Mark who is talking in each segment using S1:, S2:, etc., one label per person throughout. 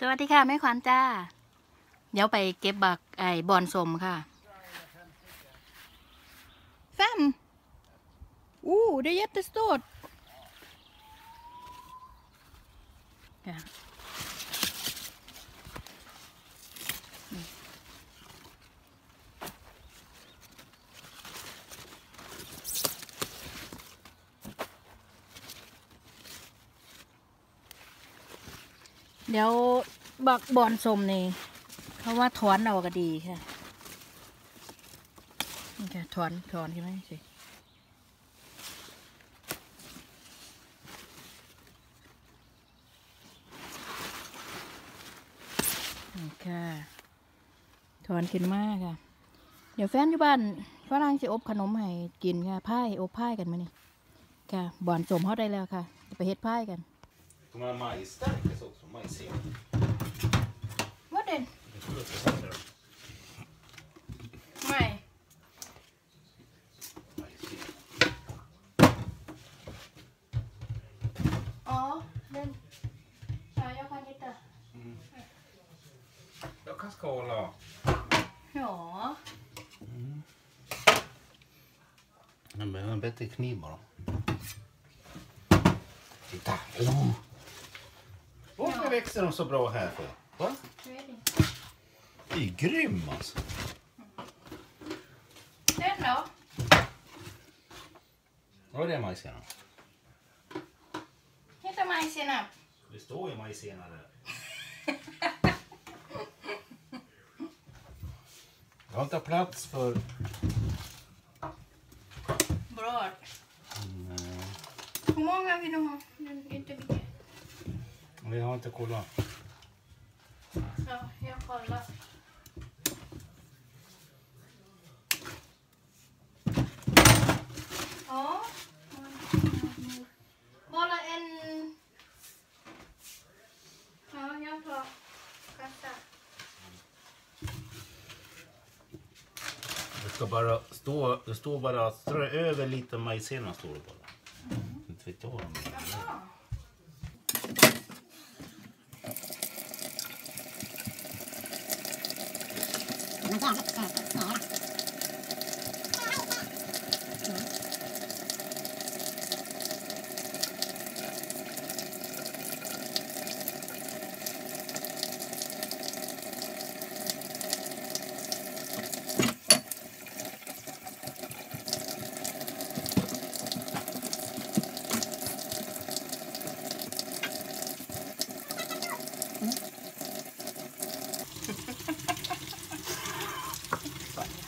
S1: สวัสดีค่ะแม่ขวัญจ้า เดี๋ยวไปเก็บบักไอ้บอนสมค่ะแฟมอู้ได้ยัดตสตด ดี๋ยวบักบอนสมนี่เขาะว่าถอนเอาก็ดีค่ะนี่ค่ะถอนถอนใช่ไหมสินี่ค่ะถอนขึ้นมากค่ะ เดี๋ยวแฟนอยู่บ้านฝรั่งจะอบขนมให้กินค่ะพายอบพายกันมานี่ค่ะบอนสมเขาได้แล้วค่ะจะไปเฮ็ดพายกัน
S2: De här majsstärkes också, majscen.
S1: ว่าเด่น
S2: Jag tror att det är där.
S1: ไม่
S2: Majscen.
S1: อ๋อเด่นชายกพันนิตา
S2: Jag kan skala.
S1: หรอ
S2: Jag behöver en bättre kniv bara. Titta! Oh. Varför växer de så bra här för? Va? Det är grym alltså.
S1: เด่นเหรอ
S2: Vad är det majscenen?
S1: นี่ทำไมเสียนับ
S2: Det står ju majscena där. Jag har inte plats för... vi har inte kollat.
S1: Ja, jag kollar. Ja. Bara en... Ja, jag tar kassa.
S2: Det ska bara stå, det står bara strö över lite majsena står det bara. Inte vet jag vad de じ
S1: ゃな、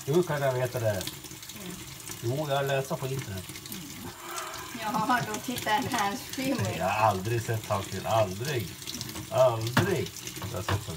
S2: Hur kan jag veta det? Jo, jag läser på internet.
S1: Ja, då tittar en hans film.
S2: Jag har aldrig sett Hallgren. Aldrig. Aldrig har jag sett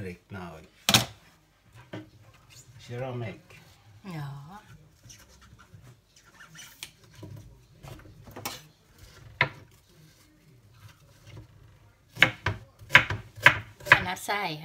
S2: Alright now. Ceramic.
S1: Ja. Sånn er
S2: seg.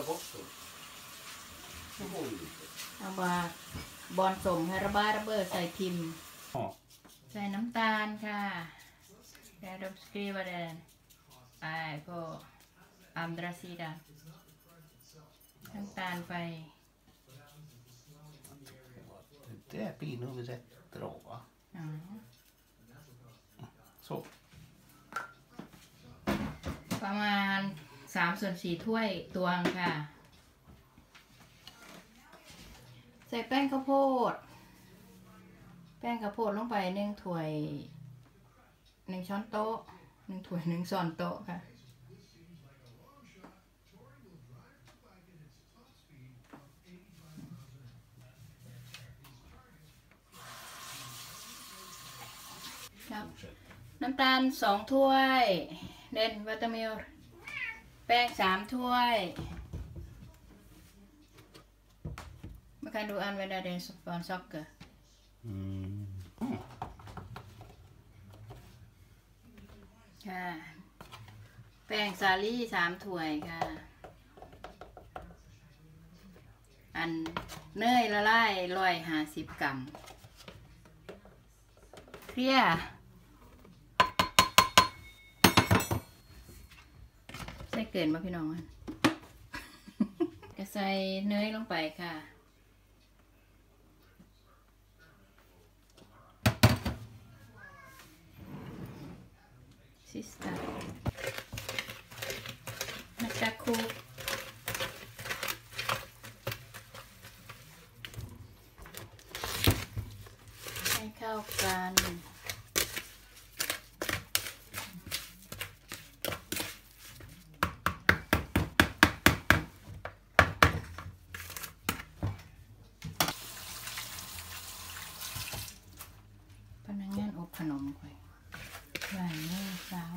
S2: ta bort dem. Det går ju inte.
S1: เอาบาบอนสมให้ระบายระเบิดใส่พิมพ์
S2: Ja.
S1: ใส่น้ำตาลค่ะแล้วเราสกรีว่าเดนไปก็อัมดราซีดาน้ำตาลไป
S2: Det där blir nog rätt bra va?
S1: อ๋อ
S2: Så.
S1: ประมาณ สามส่วนสี่ถ้วยตวงค่ะ ใส่แป้งข้าวโพด แป้งข้าวโพดลงไปหนึ่งถ้วยหนึ่งช้อนโต๊ะหนึ่งถ้วยหนึ่งช้อนโต๊ะค่ะน้ำตาลสองถ้วย เดนวัตเตอร์มิล แป้งสามถ้วยมากันดูอันเวลาเดนสปอนซ็อกเกอร์
S2: Mm.
S1: ค่ะ แป้งสาลี่สามถ้วยค่ะ อันเนยละลายร้อยห้าสิบกรัมเคลียร์ ส่เกินมาพี่น้องก็ใส่เนยลงไปค่ะ ซิสตอร์จากคูให้เข้ากัน พนักงานอบขนมค่อยไหวแม่สาว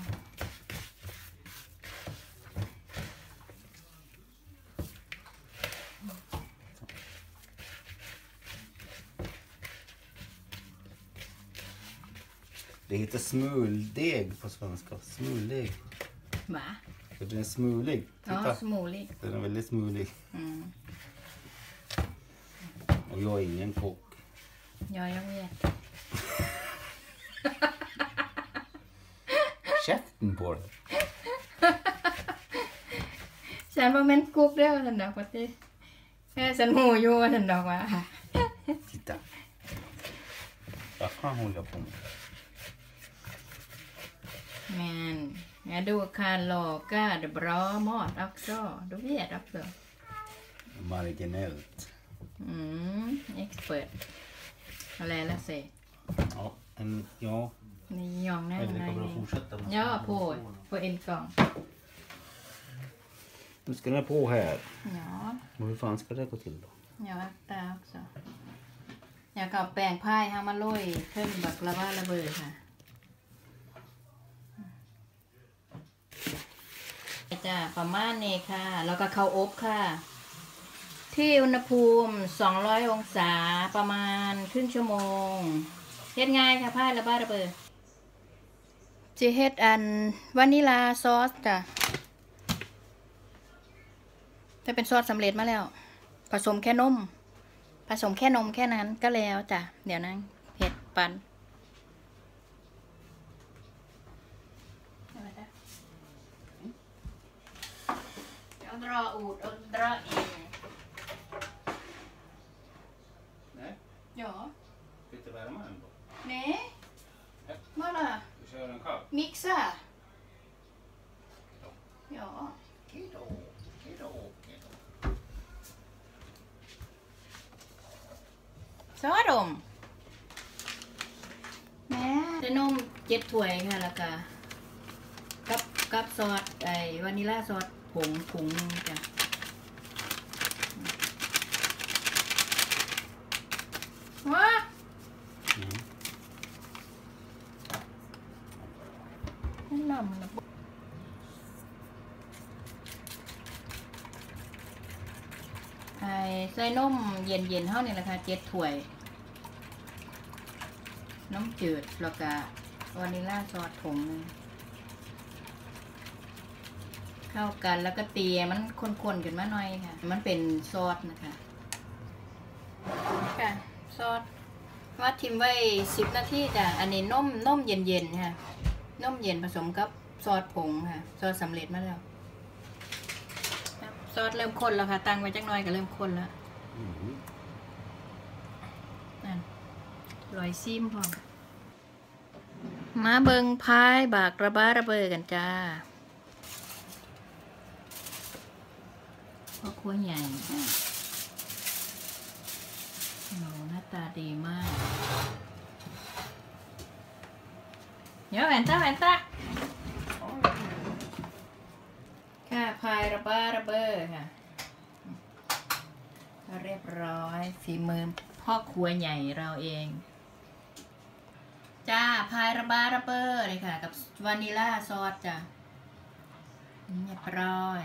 S2: Det heter smuldeg på svenska. Smuldeg.
S1: หมา
S2: För den är smulig.
S1: อ๋อ
S2: Titta.
S1: สมูลี่
S2: Den är väldigt smulig.
S1: อืม
S2: Och jag är ingen kock.
S1: ยอยังเวียด
S2: Käften på dig.
S1: ฉันว่าแม่นกุ๊กเด้อสันดอกว่าติแค่ฉันหูอยู่ว่าสันดอกว่า
S2: Titta. Vad fan håller jag på med?
S1: แมนแม่ดูคาร์ลอกาเดบรอมอดอักซอดูเวียดอักซอ
S2: Marginellt.
S1: อืมเอ็กซ์เพรสอะไรละเส
S2: Ja, en, ja.
S1: นี่ยองแน่
S2: Eller
S1: ไหน
S2: kommer att fortsätta med
S1: ย่อโพดโพเอ็นกล่อง
S2: Nu ska den här på här.
S1: เนาะ
S2: Och hur fan ska det gå till då?
S1: อย่าวักตาอักซออยากกับแป้งพายฮามาโรยเพิ่มบักละบ้าระเบิดค่ะ จ้าประมาณนี้ค่ะ แล้วก็เข้าอบค่ะ ที่อุณหภูมิ 200 องศาประมาณครึ่งชั่วโมงเฮ็ดง่ายค่ะพาระบ้าระเบิดจะเฮ็ดอันวานิลาซอสจ้ะจะเป็นซอสสำเร็จมาแล้ว ผสมแค่นม ผสมแค่นมแค่นั้นก็แล้วจ้ะ เดี๋ยวนั้นเห็ดปันเอาดรออูดเอาดรออิน
S2: Nej,
S1: หยอ
S2: lite värme ändå.
S1: เน่มาล่ะ
S2: Du kör den kall?
S1: มิกซ่าหยอ
S2: Hejdå, hejdå, hejdå.
S1: ซอสดมแม่ได้นมเจ็ดถ้วยค่ะแล้วก็กับกับซอสไอ้วานิลลาซอส ผงถุงนึงจ้ะว้า
S2: Mm.
S1: แนะนำนะไอ้ใส่นมเย็นๆเท่านี้แหละค่ะเจ็ดถ้วย น้ำจืดแล้วก็วานิลลาซอสผงนึง เข้ากันแล้วก็เตียมันข้นๆขึ้นมาหน่อยค่ะ มันเป็นซอสนะคะ ค่ะซอสว่าทิมไว้สิบนาทีจ้ะ อันนี้นมนมเย็นๆค่ะนมเย็นผสมกับซอสผงค่ะ ซอสสำเร็จมาแล้วครับซอสเริ่มข้นแล้วค่ะ ตั้งไว้จักหน่อยก็เริ่มข้นแล้ว
S2: Mm.
S1: นั่นลอยซิมพร้อมมาเบิงพายบากระบ้าระเบอกันจ้า พ่อครัวใหญ่โอ้หน้าตาดีมาก เดี๋ยวแอนต้าแอนต้าค่ะพายระบ้าระเบอค่ะเรียบร้อยฝีมือพ่อครัวใหญ่เราเอง จ้าพายระบาระเบอร์เลยค่ะ กับวานิลลาซอสจ้ะนี่เรียบร้อย